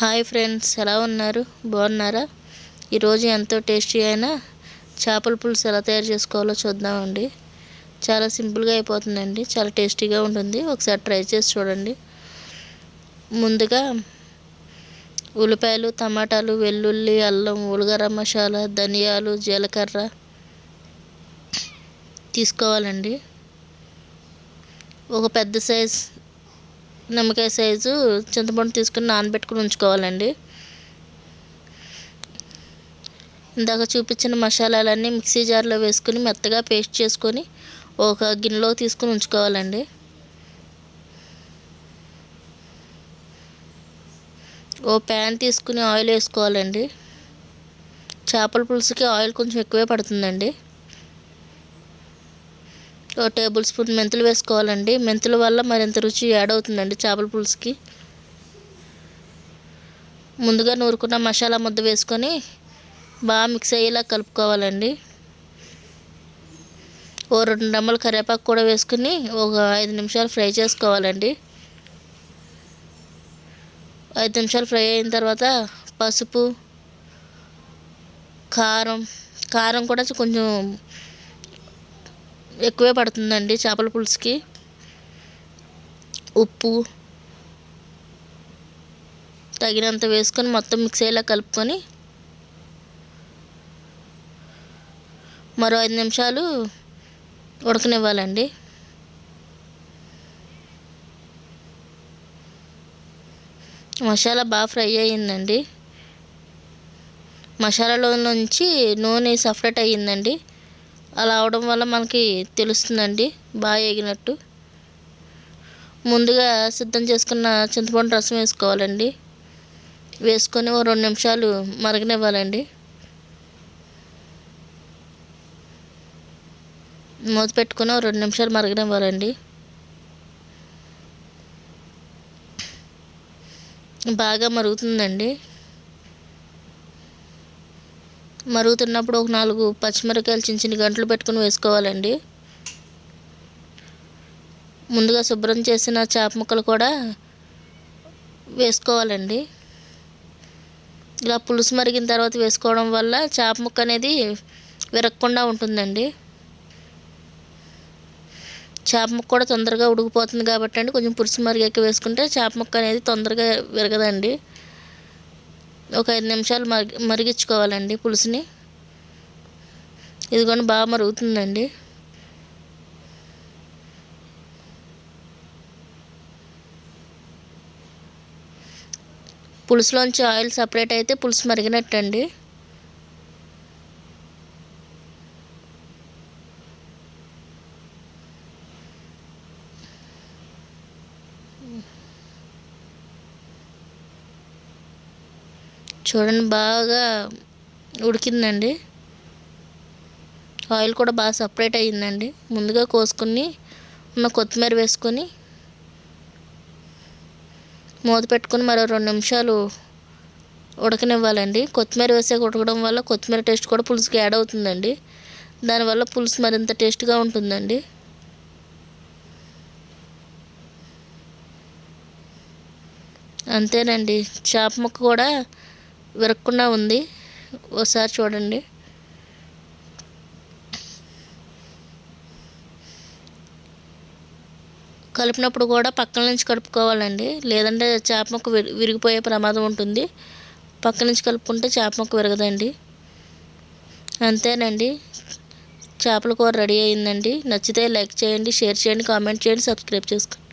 Hi friends ఎలా ఉన్నారు? బాగున్నారా? ఈరోజు ఎంతో టేస్టీ అయిన చేపల పులుసు ఎలా తయారు చేసుకోవాలో చూద్దామండి చాలా సింపుల్గా అయిపోతుందండి చాలా టేస్టీగా ఉంటుంది. ఒకసారి ట్రై చేసి చూడండి. ముందుగా ఉల్లిపాయలు టమాటాలు వెల్లుల్లి అల్లం ఉలగర మసాలా ధనియాలు జీలకర్ర తీసుకోవాలండి. ఒక పెద్ద సైజ్ నిమ్మకాయ సైజు చింతపండు తీసుకుని నానబెట్టుకుని ఉంచుకోవాలండి. ఇందాక చూపించిన మసాలాలన్నీ మిక్సీ జార్లో వేసుకుని మెత్తగా పేస్ట్ చేసుకొని ఒక గిన్నెలో తీసుకుని ఉంచుకోవాలండి. ఓ ప్యాన్ తీసుకుని ఆయిల్ వేసుకోవాలండి. చేపల పులుసుకి ఆయిల్ కొంచెం ఎక్కువే పడుతుందండి. ఓ టేబుల్ స్పూన్ మెంతులు వేసుకోవాలండి. మెంతుల వల్ల మరింత రుచి యాడ్ అవుతుందండి చేపల పులుసుకి? ముందుగా నూరుకున్న మసాలా ముద్ద వేసుకొని బాగా మిక్స్ అయ్యేలా కలుపుకోవాలండి. ఓ రెండు డమ్మలు కరివేపాకు కూడా వేసుకుని ఒక ఐదు నిమిషాలు ఫ్రై చేసుకోవాలండి. ఐదు నిమిషాలు ఫ్రై అయిన తర్వాత పసుపు కారం కారం కూడా కొంచెం ఎక్కువే పడుతుందండి చేపల పులుసుకి. ఉప్పు తగినంత వేసుకొని మొత్తం మిక్స్ అయ్యేలా కలుపుకొని మరో ఐదు నిమిషాలు ఉడకనివ్వాలండి. మసాలా బాగా ఫ్రై అయ్యిందండి. మసాలాలో నుంచి నూనె సపరేట్ అయ్యిందండి. అలా అవడం వల్ల మనకి తెలుస్తుందండి బాగా ఎగినట్టు ముందుగా సిద్ధం చేసుకున్న చింతపండు రసం వేసుకోవాలండి. వేసుకొని ఓ రెండు నిమిషాలు మరగనివ్వాలండి. మూత పెట్టుకుని ఓ రెండు నిమిషాలు మరగనివ్వాలండి. బాగా మరుగుతుందండి. మరుగుతున్నప్పుడు ఒక నాలుగు పచ్చిమిరకాయలు చిన్న చిన్న గంటలు పెట్టుకుని వేసుకోవాలండి. ముందుగా శుభ్రం చేసిన చేప ముక్కలు కూడా వేసుకోవాలండి. ఇలా పులుసు మరిగిన తర్వాత వేసుకోవడం వల్ల చేప ముక్క అనేది విరగకుండా ఉంటుందండి. చేప ముక్క కూడా తొందరగా ఉడికిపోతుంది కాబట్టి అండి కొంచెం పులుసు మరిగాక వేసుకుంటే చేప ముక్క అనేది తొందరగా విరగదండి. ఒక ఐదు నిమిషాలు మరిగి మరిగించుకోవాలండి పులుసుని. ఇదిగోండి బాగా మరుగుతుందండి. పులుసులోంచి ఆయిల్ సపరేట్ అయితే పులుసు మరిగినట్టండి. చూడండి బాగా ఉడికిందండి. ఆయిల్ కూడా బాగా సపరేట్ అయ్యిందండి. ముందుగా కోసుకుని ఉన్న కొత్తిమీర వేసుకొని మూత పెట్టుకొని మరో రెండు నిమిషాలు ఉడకనివ్వాలండి. కొత్తిమీర వేసే ఉడకడం వల్ల కొత్తిమీర టేస్ట్ కూడా పులుసుకి యాడ్ అవుతుందండి. దానివల్ల పులుసు మరింత టేస్ట్గా ఉంటుందండి. అంతేనండి. చేప ముక్క కూడా విరక్కుండా ఉంది. ఒకసారి చూడండి. కలిపినప్పుడు కూడా పక్కన నుంచి కలుపుకోవాలండి. లేదంటే చేప ముక్క విరిగిపోయే ప్రమాదం ఉంటుంది. పక్క నుంచి కలుపుకుంటే చేప ముక్క విరగదండి. అంతేనండి. చేపల కూర రెడీ అయిందండి. నచ్చితే లైక్ చేయండి షేర్ చేయండి కామెంట్ చేయండి సబ్స్క్రైబ్ చేసుకోండి.